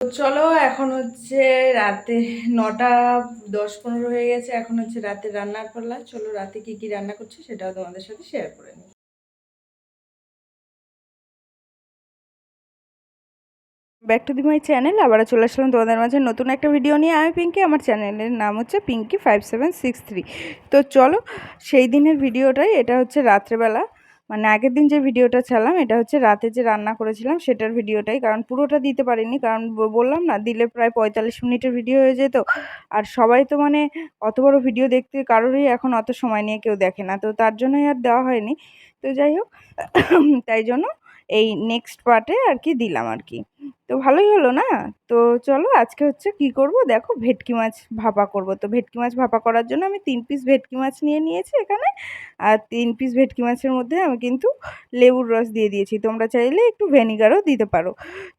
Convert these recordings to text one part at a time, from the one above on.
চলো, এখন হচ্ছে রাতে নটা, দশ পনেরো হয়ে গেছে, এখন হচ্ছে রাতে রান্নার পালা। চলো, রাতে কি কি রান্না করছি সেটাও তোমাদের সাথে শেয়ার করে নিই। Back to the my channel আবার চলে আসলাম তোমাদের মাঝে নতুন একটা ভিডিও নিয়ে। আমি পিঙ্কি আমার চ্যানেলের নাম হচ্ছে Pinky five seven six three তো চলো, সেই দিনের ভিডিওটাই এটা হচ্ছে রাত্রেবেলা। মানে আগের দিন যে ভিডিওটা ছাড়লাম, এটা হচ্ছে রাতে যে রান্না করেছিলাম, সেটার ভিডিওটাই। কারণ পুরোটা দিতে পারিনি, কারণ বললাম না, দিলে প্রায় পঁয়তাল্লিশ মিনিটের ভিডিও হয়ে যেত। আর সবাই তো মানে অত বড় ভিডিও দেখতে কারোরই এখন অত সময় নিয়ে কেউ দেখে না, তো তার জন্যই আর দেওয়া হয়নি। তো যাই হোক, তাই জন্য এই নেক্সট পার্টে আর কি দিলাম আর কি। তো ভালোই হলো না? তো চলো আজকে হচ্ছে কি করব? দেখো ভেটকি মাছ ভাপা করব। তো ভেটকি মাছ ভাপা করার জন্য আমি তিন পিস ভেটকি মাছ নিয়ে নিয়েছি এখানে। আর তিন পিস ভেটকি মাছের মধ্যে আমি কিন্তু লেবুর রস দিয়ে দিয়েছি। তোমরা চাইলে একটু ভেনিগারও দিতে পারো।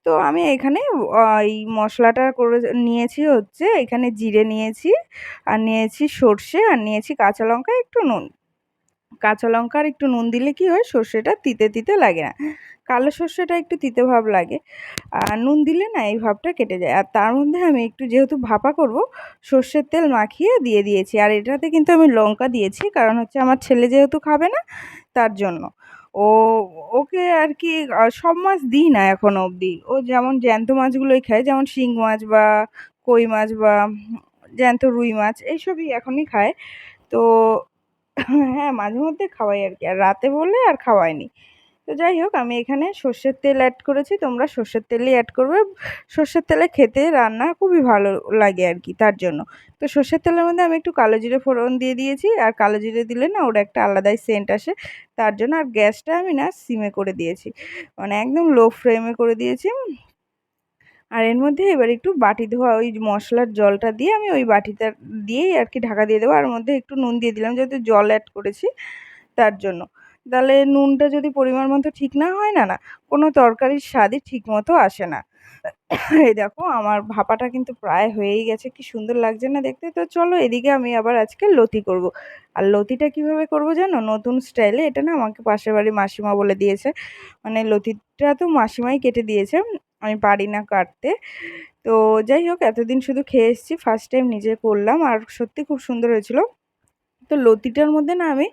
তো আমি এখানে এই মশলাটা করে নিয়েছি হচ্ছে, এখানে জিরে নিয়েছি, আর নিয়েছি সর্ষে, আর নিয়েছি কাঁচা লঙ্কা, একটু নুন। কাঁচা লঙ্কা আর একটু নুন দিলে কি হয়, সর্ষেটা তিতে তিতে লাগে না। কালো সর্ষেটা একটু তিতে ভাব লাগে। আর নুন দিলে না এই ভাবটা কেটে যায়। আর তার মধ্যে আমি একটু যেহেতু ভাপা করব, সর্ষের তেল মাখিয়ে দিয়ে দিয়েছি। আর এটাতে কিন্তু আমি লঙ্কা দিয়েছি, কারণ হচ্ছে আমার ছেলে যেহেতু খাবে না, তার জন্য। ও, ওকে আর কি সব মাছ দিই না এখনও অবধি। ও যেমন জ্যান্ত মাছগুলোই খায়, যেমন শিং মাছ বা কই মাছ বা জ্যান্ত রুই মাছ, এইসবই এখনই খায়। তো হ্যাঁ মাঝে মধ্যে খাওয়াই আর কি। আর রাতে বলে আর খাওয়াইনি। তো যাই হোক, আমি এখানে সর্ষের তেল অ্যাড করেছি। তোমরা সর্ষের তেলই অ্যাড করবে। সর্ষের তেলে খেতে রান্না খুবই ভালো লাগে আর কি তার জন্য। তো সর্ষের তেলের মধ্যে আমি একটু কালো জিরে ফোড়ন দিয়ে দিয়েছি। আর কালো জিরে দিলে না ওর একটা আলাদাই সেন্ট আসে। তার জন্য আর গ্যাসটা আমি না সিমে করে দিয়েছি। মানে একদম লো ফ্লেমে করে দিয়েছি। আর এর মধ্যে এবার একটু বাটি ধোয়া, ওই মশলার জলটা দিয়ে আমি ওই বাটিটা দিয়েই আর কি ঢাকা দিয়ে দেবো। আর মধ্যে একটু নুন দিয়ে দিলাম, যেহেতু জল অ্যাড করেছি তার জন্য। তাহলে নুনটা যদি পরিমাণ মতো ঠিক না হয় না না, কোনো তরকারির স্বাদই ঠিক মতো আসে না। এই দেখো, আমার ভাপাটা কিন্তু প্রায় হয়েই গেছে, কি সুন্দর লাগছে না দেখতে। তো চলো এদিকে আমি আবার আজকে লতি করব। আর লতিটা কীভাবে করব জানো? নতুন স্টাইলে এটা না আমাকে পাশের বাড়ি মাসিমা বলে দিয়েছে। মানে লতিটা তো মাসিমাই কেটে দিয়েছে। আমি পারি না কাটতে। তো যাই হোক, এতদিন শুধু খেয়ে এসেছি ফার্স্ট টাইম নিজে করলাম, আর সত্যি খুব সুন্দর হয়েছিল। তো লতিটার মধ্যে না আমি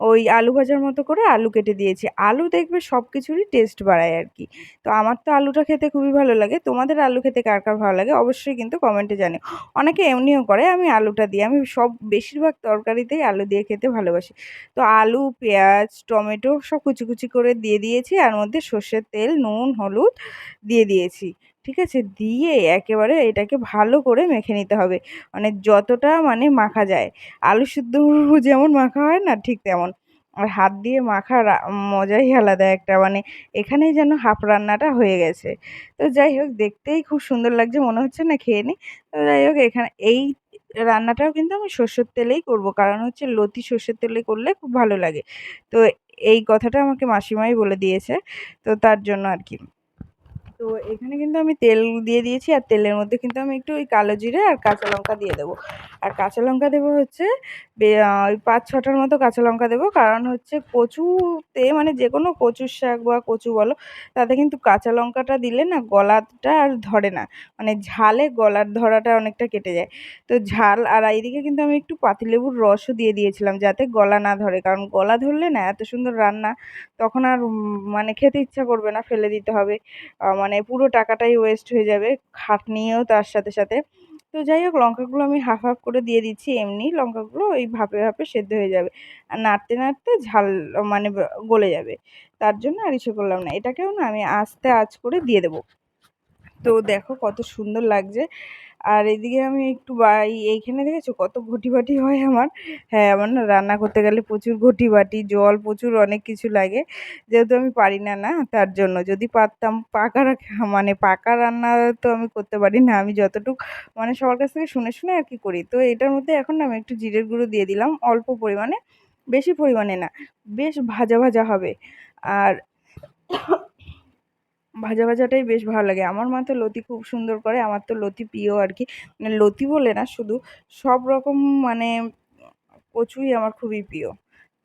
ওই আলু ভাজার মতো করে আলু কেটে দিয়েছি। আলু দেখবে সব কিছুরই টেস্ট বাড়ায় আর কি। তো আমার তো আলুটা খেতে খুবই ভালো লাগে। তোমাদের আলু খেতে কার কার ভালো লাগে অবশ্যই কিন্তু কমেন্টে জানি অনেকে এমনিও করে, আমি আলুটা দিয়ে, আমি সব বেশিরভাগ তরকারিতেই আলু দিয়ে খেতে ভালোবাসি। তো আলু, পেঁয়াজ, টমেটো সব কুচি কুচি করে দিয়ে দিয়েছি। আর মধ্যে সর্ষের তেল, নুন, হলুদ দিয়ে দিয়েছি। ঠিক আছে? দিয়ে একেবারে এটাকে ভালো করে মেখে নিতে হবে। মানে যতটা মানে মাখা যায়। আলু সিদ্ধ যেমন মাখা হয় না, ঠিক তেমন। আর হাত দিয়ে মাখা মজাই আলাদা একটা। মানে এখানেই যেন হাফ রান্নাটা হয়ে গেছে। তো যাই হোক, দেখতেই খুব সুন্দর লাগছে, মনে হচ্ছে না খেয়ে নিই তো যাই হোক, এখানে এই রান্নাটাও কিন্তু আমি সর্ষের তেলেই করব। কারণ হচ্ছে লতি সর্ষের তেলে করলে খুব ভালো লাগে। তো এই কথাটা আমাকে মাসিমাই বলে দিয়েছে। তো তার জন্য আর কি। তো এখানে কিন্তু আমি তেল দিয়ে দিয়েছি আর তেলের মধ্যে কিন্তু আমি একটু ওই কালো জিরে আর কাঁচা লঙ্কা দিয়ে দেবো। আর কাঁচা লঙ্কা দেবো হচ্ছে ওই পাঁচ ছটার মতো কাঁচা লঙ্কা দেবো। কারণ হচ্ছে কচুতে মানে যে কোনো কচুর শাক বা কচু বলো, তাতে কিন্তু কাঁচা লঙ্কাটা দিলে না গলাটা আর ধরে না। মানে ঝালে গলার ধরাটা অনেকটা কেটে যায়। তো ঝাল আর এইদিকে কিন্তু আমি একটু পাতিলেবুর রসও দিয়ে দিয়েছিলাম যাতে গলা না ধরে। কারণ গলা ধরলে না এত সুন্দর রান্না, তখন আর মানে খেতে ইচ্ছা করবে না, ফেলে দিতে হবে। মানে পুরো টাকাটাই ওয়েস্ট হয়ে যাবে খাটনিও তার সাথে সাথে। তো যাই হোক, লঙ্কাগুলো আমি হাফ হাফ করে দিয়ে দিচ্ছি এমনি। লঙ্কাগুলো ওই ভাপে ভাপে সেদ্ধ হয়ে যাবে। আর নাড়তে নাড়তে ঝাল মানে গলে যাবে। তার জন্য আর ইচ্ছে করলাম না। এটাকেও না আমি আস্তে আঁচ করে দিয়ে দেবো। তো দেখো কত সুন্দর লাগছে। আর এদিকে আমি একটু বাই এইখানে দেখেছ কত ঘটি বাটি হয় আমার? হ্যাঁ আমার না রান্না করতে গেলে প্রচুর ঘটি বাটি জল প্রচুর অনেক কিছু লাগে। যেহেতু আমি পারি না না, তার জন্য যদি পারতাম পাকা মানে পাকা রান্না তো আমি করতে পারি না। আমি যতটুকু মানে সবার কাছ থেকে শুনে শুনে আর কি করি। তো এটার মধ্যে এখন আমি একটু জিরের গুঁড়ো দিয়ে দিলাম, অল্প পরিমাণে, বেশি পরিমাণে না, বেশ ভাজা ভাজা হবে। আর ভাজা ভাজাটাই বেশ ভালো লাগে। আমার মা তো লতি খুব সুন্দর করে, আমার তো লতি প্রিয় আর কি। মানে লতি বলে না, শুধু সব রকম মানে কচুই আমার খুবই প্রিয়।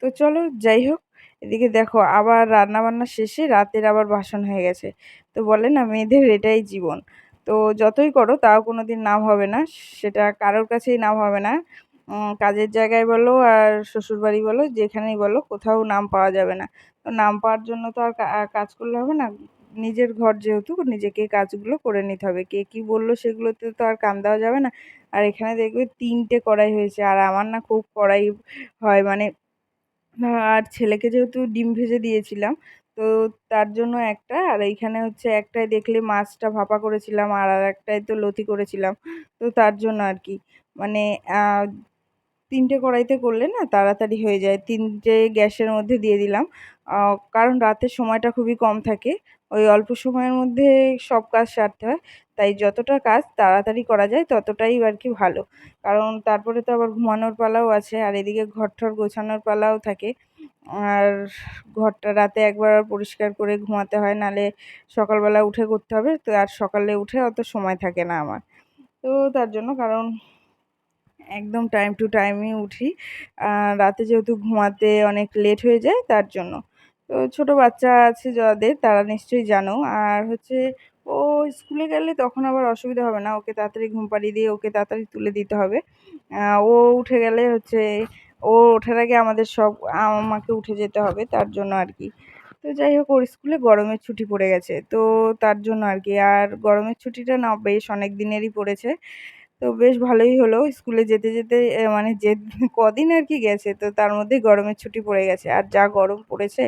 তো চলো যাই হোক, এদিকে দেখো আবার রান্না বান্না শেষে রাতের আবার বাসন হয়ে গেছে। তো বলে না, মেয়েদের এটাই জীবন। তো যতই করো, তাও কোনো দিন নাম হবে না, সেটা কারোর কাছেই নাম হবে না। কাজের জায়গায় বলো আর শ্বশুরবাড়ি বলো, যেখানেই বলো, কোথাও নাম পাওয়া যাবে না। তো নাম পাওয়ার জন্য তো আর কাজ করলে হবে না। নিজের ঘর যেহেতু, নিজেকে কাজগুলো করে নিতে হবে। কে কী বলল সেগুলোতে তো আর কান দেওয়া যাবে না। আর এখানে দেখবে তিনটে কড়াই হয়েছে। আর আমার না খুব কড়াই হয় মানে আর ছেলেকে যেহেতু ডিম ভেজে দিয়েছিলাম, তো তার জন্য একটা। আর এইখানে হচ্ছে একটাই দেখলে মাছটা ভাপা করেছিলাম, আর আর একটায় তো লতি করেছিলাম। তো তার জন্য আর কি। মানে তিনটে কড়াইতে করলে না তাড়াতাড়ি হয়ে যায়। তিনটে গ্যাসের মধ্যে দিয়ে দিলাম। কারণ রাতে সময়টা খুবই কম থাকে। ওই অল্প সময়ের মধ্যে সব কাজ সারতে হয়। তাই যতটা কাজ তাড়াতাড়ি করা যায় ততটাই আর কি ভালো। কারণ তারপরে তো আবার ঘুমানোর পালাও আছে আর এদিকে ঘর ঠর গোছানোর পালাও থাকে। আর ঘরটা রাতে একবার পরিষ্কার করে ঘুমাতে হয়। নালে সকালবেলা উঠে করতে হবে। তো আর সকালে উঠে অত সময় থাকে না আমার। তো তার জন্য কারণ একদম টাইম টু টাইমই উঠি। রাতে যেহেতু ঘুমাতে অনেক লেট হয়ে যায়, তার জন্য। তো ছোটো বাচ্চা আছে যাদের, তারা নিশ্চয়ই জানো। আর হচ্ছে, ও স্কুলে গেলে তখন আবার অসুবিধা হবে না। ওকে তাড়াতাড়ি ঘুম পাড়িয়ে দিয়ে ওকে তাড়াতাড়ি তুলে দিতে হবে। ও উঠে গেলে হচ্ছে, ও ওঠার আগে আমাদের সব, আমাকে উঠে যেতে হবে, তার জন্য আর কি। তো যাই হোক, ওর স্কুলে গরমের ছুটি পড়ে গেছে। তো তার জন্য আর কি। আর গরমের ছুটিটা না বেশ অনেক দিনেরই পড়েছে। তো বেশ ভালোই হলো। স্কুলে যেতে যেতে মানে যে কদিন আর কি গেছে, তো তার মধ্যেই গরমের ছুটি পড়ে গেছে। আর যা গরম পড়েছে,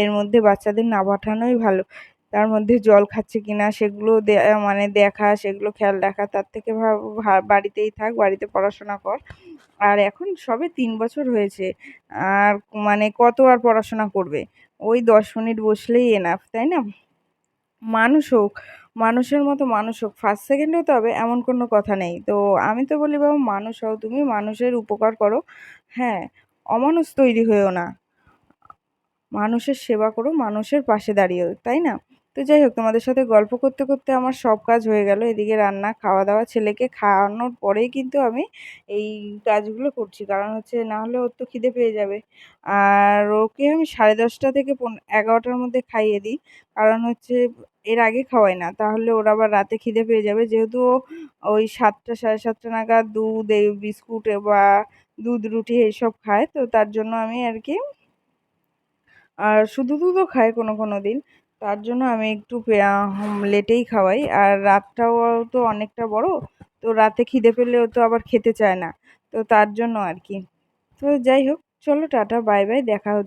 এর মধ্যে বাচ্চাদের না পাঠানোই ভালো। তার মধ্যে জল খাচ্ছে কিনা, সেগুলো মানে দেখা, সেগুলো খেয়াল রাখা, তার থেকে বাড়িতেই থাক, বাড়িতে পড়াশোনা কর। আর এখন সবে তিন বছর হয়েছে, আর মানে কত আর পড়াশোনা করবে? ওই দশ মিনিট বসলেই এনাফ তাই না? মানুষ হোক মানুষের মতো মানুষ হোক ফার্স্ট সেকেন্ড হতে হবে, এমন কোনো কথা নেই। তো আমি তো বলি, বাবা, মানুষ হও তুমি, মানুষের উপকার করো। হ্যাঁ অমানুষ তৈরি হয়েও না। মানুষের সেবা করো, মানুষের পাশে দাঁড়িয়েও, তাই না? তো যাই হোক, তোমাদের সাথে গল্প করতে করতে আমার সব কাজ হয়ে গেল। এদিকে রান্না খাওয়া দাওয়া ছেলেকে খাওয়ানোর পরেই কিন্তু আমি এই কাজগুলো করছি। কারণ হচ্ছে, না হলে ওর তো খিদে পেয়ে যাবে। আর ওকে আমি সাড়ে দশটা থেকে পনেরো এগারোটার মধ্যে খাইয়ে দিই। কারণ হচ্ছে এর আগে খাওয়াই না। তাহলে ওরা আবার রাতে খিদে পেয়ে যাবে। যেহেতু ওই সাতটা, সাড়ে সাতটা নাগাদ দুধ, এই বিস্কুট বা দুধ, রুটি এইসব খায়। তো তার জন্য আমি আর কি, আর শুধু দুধও খায় কোনো কোনো দিন। তার জন্য আমি একটু লেটেই খাওয়াই। আর রাতটাও তো অনেকটা বড়। তো রাতে খিদে পেলেও তো আবার খেতে চায় না। তো তার জন্য আর কি। তো যাই হোক, চলো টাটা, বাই বাই, দেখা হচ্ছে।